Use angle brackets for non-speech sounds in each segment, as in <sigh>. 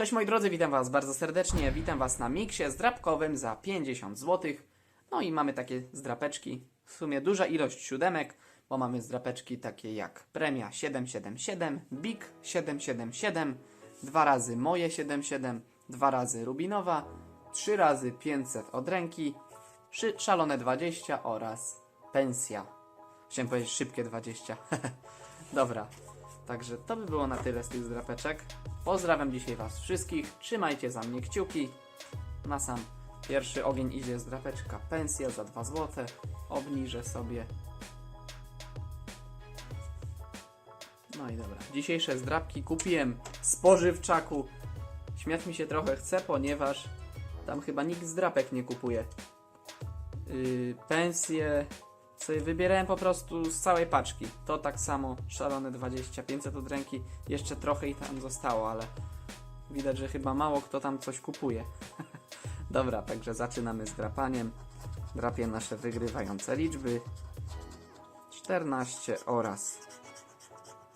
Cześć moi drodzy, witam Was bardzo serdecznie. Witam Was na miksie zdrapkowym za 50 zł. No i mamy takie zdrapeczki, w sumie duża ilość siódemek, bo mamy zdrapeczki takie jak Premia 777, Big 777, dwa razy moje 77, dwa razy Rubinowa, trzy razy 500 od ręki, szalone 20 oraz pensja. Chciałem powiedzieć szybkie 20. <laughs> Dobra, także to by było na tyle z tych zdrapeczek. Pozdrawiam dzisiaj Was wszystkich. Trzymajcie za mnie kciuki. Na sam pierwszy ogień idzie zdrapeczka pensja za 2 zł. Obniżę sobie. No i dobra. Dzisiejsze zdrapki kupiłem spożywczaku. Śmiać mi się trochę chce, ponieważ tam chyba nikt zdrapek nie kupuje. Yy, pensje sobie wybierałem po prostu z całej paczki. To tak samo, szalone 20, 500 od ręki, jeszcze trochę i tam zostało, ale widać, że chyba mało kto tam coś kupuje. <laughs> Dobra, także zaczynamy z drapaniem. Drapię nasze wygrywające liczby. 14 oraz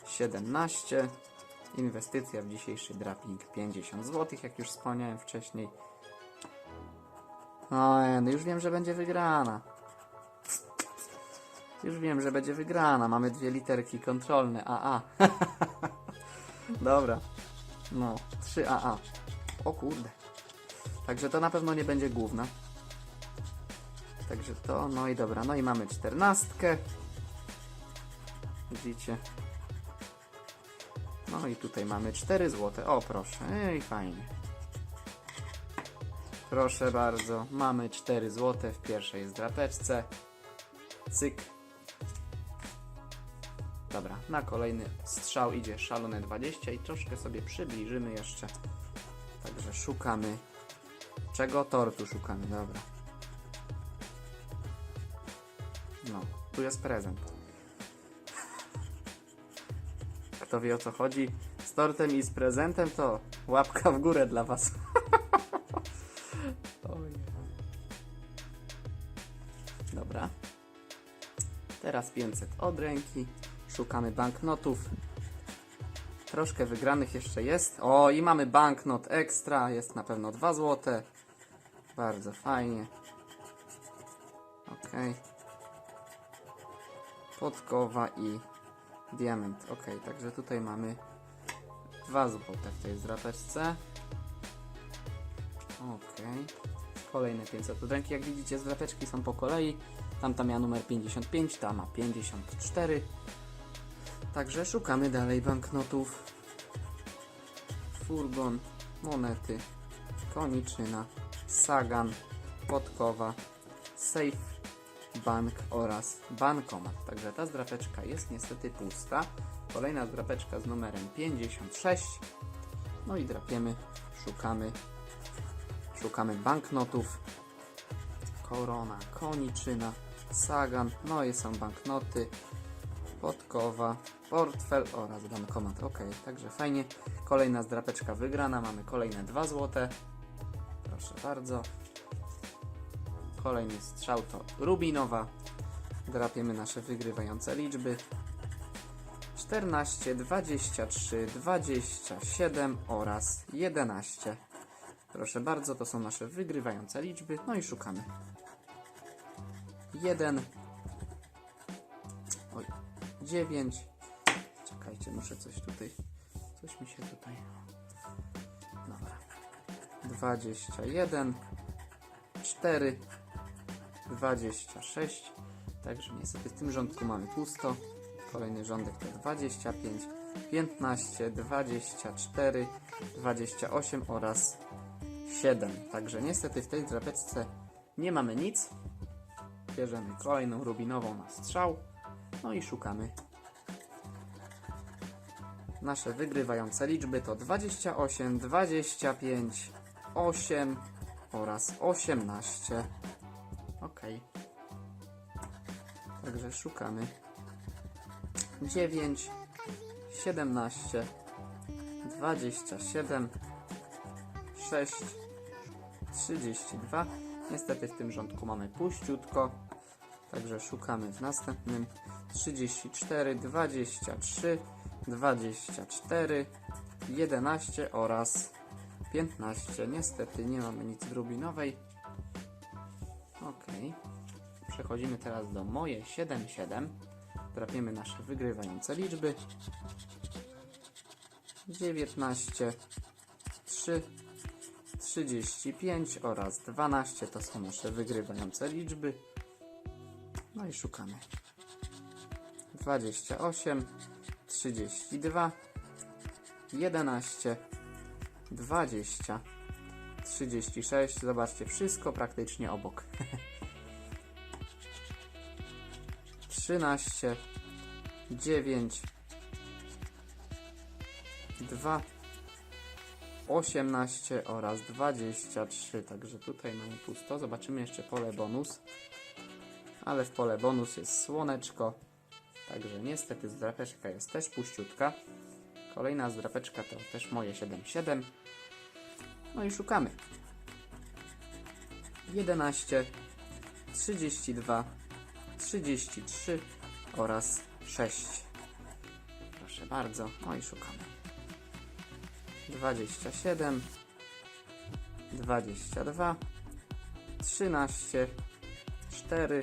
17. Inwestycja w dzisiejszy draping 50 zł, jak już wspomniałem wcześniej. No, no już wiem, że będzie wygrana. Już wiem, że będzie wygrana. Mamy dwie literki kontrolne. AA. <laughs> Dobra. No, 3 AA. O kurde. Także to na pewno nie będzie główna. Także to, no i dobra. No i mamy czternastkę. Widzicie? No i tutaj mamy 4 złote. O, proszę. Ej, fajnie. Proszę bardzo. Mamy 4 złote w pierwszej zdrapeczce. Cyk. Dobra, na kolejny strzał idzie szalone 20 i troszkę sobie przybliżymy jeszcze. Także szukamy. Czego tortu szukamy? Dobra. No, tu jest prezent. Kto wie o co chodzi? Z tortem i z prezentem to łapka w górę dla Was. <laughs> Dobra. Teraz 500 od ręki. Szukamy banknotów. Troszkę wygranych jeszcze jest. O, i mamy banknot ekstra. Jest na pewno 2 złote. Bardzo fajnie. Ok. Podkowa i diament. Ok, także tutaj mamy 2 złote w tej zdrapeczce. Ok. Kolejne 500 od ręki. Jak widzicie, zdrapeczki są po kolei. Tamta miała numer 55, ta ma 54. Także szukamy dalej banknotów. Furgon, monety, koniczyna, sagan, podkowa, safe, bank oraz bankomat. Także ta zdrapeczka jest niestety pusta. Kolejna zdrapeczka z numerem 56. No i drapiemy, szukamy, szukamy banknotów. Korona, koniczyna, sagan, no i są banknoty, podkowa, portfel oraz bankomat. Ok, także fajnie. Kolejna zdrapeczka wygrana, mamy kolejne 2 złote. Proszę bardzo. Kolejny strzał to Rubinowa. Drapiemy nasze wygrywające liczby. 14, 23, 27 oraz 11. Proszę bardzo, to są nasze wygrywające liczby. No i szukamy. 1, oj, 9. Czekajcie, muszę coś tutaj. Coś mi się tutaj. Dobra. 21, 4, 26. Także niestety w tym rządku mamy pusto. Kolejny rządek to 25, 15, 24, 28 oraz 7. Także niestety w tej drapeczce nie mamy nic. Bierzemy kolejną rubinową na strzał. No i szukamy. Nasze wygrywające liczby to 28, 25, 8 oraz 18. Ok. Także szukamy. 9, 17, 27, 6, 32. Niestety w tym rządku mamy puściutko. Także szukamy w następnym 34, 23, 24, 11 oraz 15. Niestety nie mamy nic w rubinowej. Ok. Przechodzimy teraz do moje 7-7. Drapiemy nasze wygrywające liczby. 19, 3, 35 oraz 12 to są nasze wygrywające liczby. No i szukamy. 28, 32, 11, 20, 36. Zobaczcie, wszystko praktycznie obok. 13, 9, 2, 18 oraz 23. Także tutaj mamy pusto. Zobaczymy jeszcze pole bonus. Ale w pole bonus jest słoneczko. Także niestety zdrapeczka jest też puściutka. Kolejna zdrapeczka to też moje 7,7. No i szukamy. 11, 32, 33 oraz 6. Proszę bardzo. No i szukamy. 27, 22, 13, 4,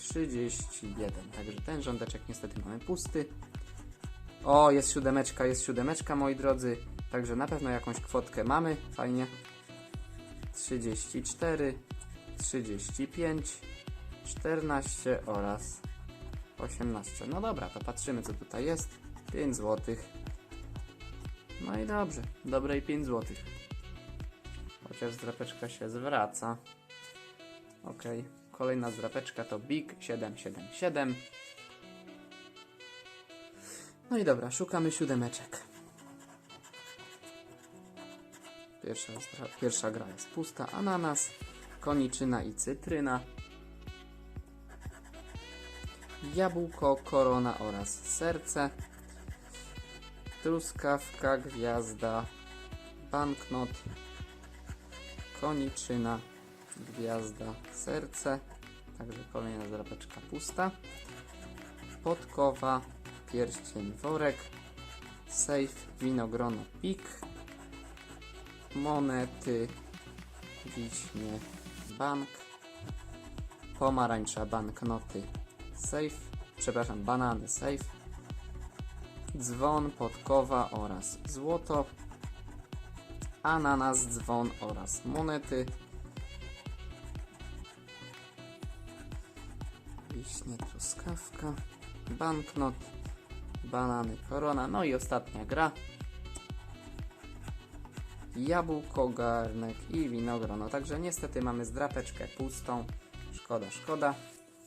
31. Także ten rządeczek niestety mamy pusty. O, jest siódemeczka, jest siódemeczka, moi drodzy. Także na pewno jakąś kwotkę mamy. Fajnie. 34, 35, 14 oraz 18. No dobra, to patrzymy co tutaj jest. 5 złotych. No i dobrze, dobre i 5 zł. Chociaż zdrapeczka się zwraca. Ok, kolejna zdrapeczka to Big 777. No i dobra, szukamy siódemeczek. Pierwsza, pierwsza gra jest pusta. Ananas, koniczyna i cytryna. Jabłko, korona oraz serce truskawka, gwiazda, banknot, koniczyna, gwiazda, serce, także kolejna zdrapeczka pusta, podkowa, pierścień, worek, safe, winogrono, pik, monety, wiśnie, bank, pomarańcza, banknoty, safe, przepraszam, banany, safe, dzwon, podkowa oraz złoto, ananas, dzwon oraz monety, truskawka, banknot, banany, korona, no i ostatnia gra. Jabłko, garnek i winogrono. Także niestety mamy zdrapeczkę pustą. Szkoda, szkoda.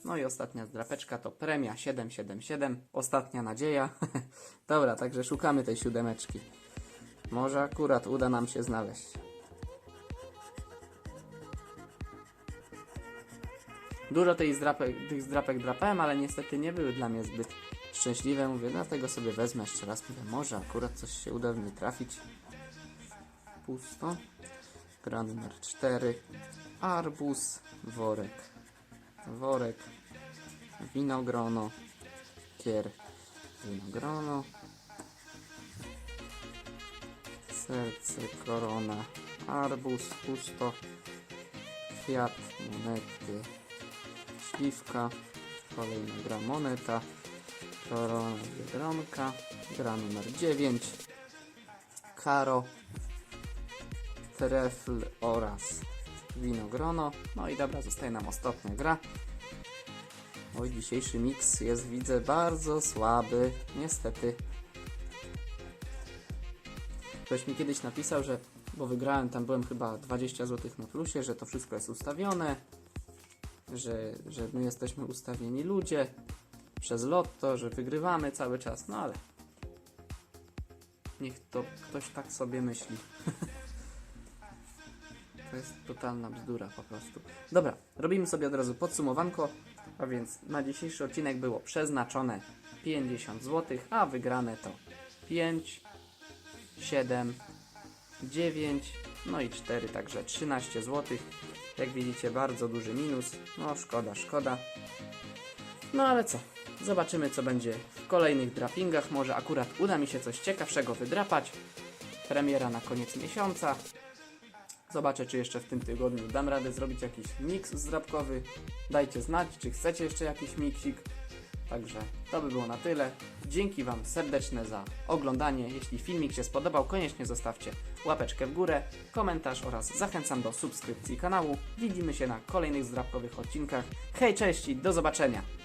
No i ostatnia zdrapeczka to premia 777. Ostatnia nadzieja. <laughs> Dobra, także szukamy tej siódemeczki. Może akurat uda nam się znaleźć. Dużo tej zdrapek, tych zdrapek drapałem, ale niestety nie były dla mnie zbyt szczęśliwe. Mówię, dlatego sobie wezmę jeszcze raz. Mówię, może akurat coś się uda mnie trafić. Pusto. Gra numer 4. Arbus, worek worek, winogrono, kier, winogrono, serce, korona, arbuz, pusto, kwiat, monety, śliwka, kolejna gra moneta, korona, biedronka, gra numer 9, karo, trefl oraz winogrono. No i dobra, zostaje nam ostatnia gra. Oj, dzisiejszy miks jest, widzę, bardzo słaby. Niestety. Ktoś mi kiedyś napisał, że, bo wygrałem, tam byłem chyba 20 zł na plusie, że to wszystko jest ustawione, że, że my jesteśmy ustawieni ludzie przez lotto, że wygrywamy cały czas, no ale niech to ktoś tak sobie myśli. <laughs> To jest totalna bzdura po prostu. Dobra, robimy sobie od razu podsumowanko. A więc na dzisiejszy odcinek było przeznaczone 50 zł, a wygrane to 5, 7, 9, no i 4, także 13 zł. Jak widzicie, bardzo duży minus. No, szkoda, szkoda. No ale co? Zobaczymy, co będzie w kolejnych drapingach. Może akurat uda mi się coś ciekawszego wydrapać. premiera na koniec miesiąca. Zobaczę, czy jeszcze w tym tygodniu dam radę zrobić jakiś miks zdrabkowy. Dajcie znać, czy chcecie jeszcze jakiś miksik. Także to by było na tyle. Dzięki Wam serdeczne za oglądanie. Jeśli filmik się spodobał, koniecznie zostawcie łapeczkę w górę, komentarz oraz zachęcam do subskrypcji kanału. Widzimy się na kolejnych zdrabkowych odcinkach. Hej, cześć i do zobaczenia!